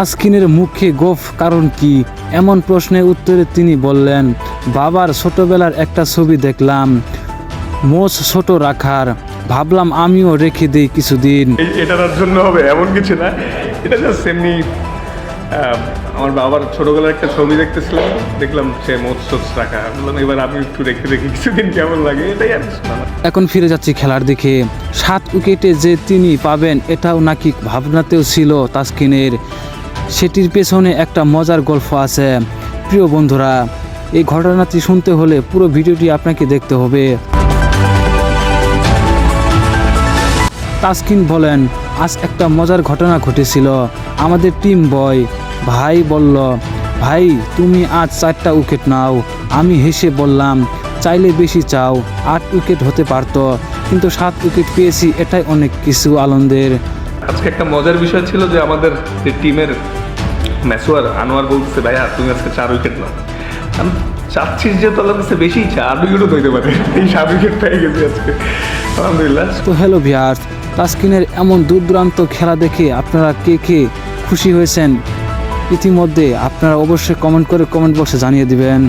তাসকিনের মুখে গোফ কারণ কি? এমন প্রশ্নের উত্তরে তিনি বললেন বাবার ছোটবেলার একটা ছবি দেখলাম। মোচ ছোট রাখার। ভাবলাম আমিও রেখে দিই কিছুদিন। এটার জন্য হবে এমন কিছু না। এটা জাস্ট এমনি আমার বাবার ছোটবেলার একটা ছবি দেখতেছিলাম। দেখলাম সে মৎস্য রাখা বললাম এবার আমি একটু রেখে দেখি কিছুদিন কেমন লাগে? এটাই আর এখন ফিরে যাচ্ছি খেলার দিকে। সাত উইকেটে যে তিনি পাবেন এটাও নাকি ভাবনাতেও ছিল তাসকিনের। সেটির পেছনে একটা মজার গল্প আছে। প্রিয় বন্ধুরা, এই ঘটনাটি শুনতে হলে পুরো ভিডিওটি আপনাকে দেখতে হবে। তাসকিন বলেন, আজ একটা মজার ঘটনা ঘটেছিল। আমাদের টিম বয়, ভাই বলল, ভাই, তুমি আজ চারটা উইকেট নাও। আমি হেসে বললাম, চাইলে বেশি চাও, আট উইকেট হতে পারতো, কিন্তু সাত উইকেট পেয়েছি, এটাই অনেক কিছু আনন্দের। আজকে একটা মজার বিষয় ছিল যে আমাদের যে টিমের ম্যাসোয়ার আনোয়ার বলতেছে, ভাইয়া, তুমি আজকে চার উইকেট নাও। আমি চাচ্ছিস যে তোর কাছে বেশি চার উইকেটও ধরতে পারে। এই সাত উইকেট পেয়ে গেছি আজকে। আলহামদুলিল্লাহ। তো হ্যালো ভিয়ার্স, তাসকিনের এমন দূর দূরান্ত খেলা দেখে আপনারা কে কে খুশি হয়েছেন? ইতিমধ্যে আপনারা অবশ্যই কমেন্ট করে কমেন্ট বক্সে জানিয়ে দিবেন।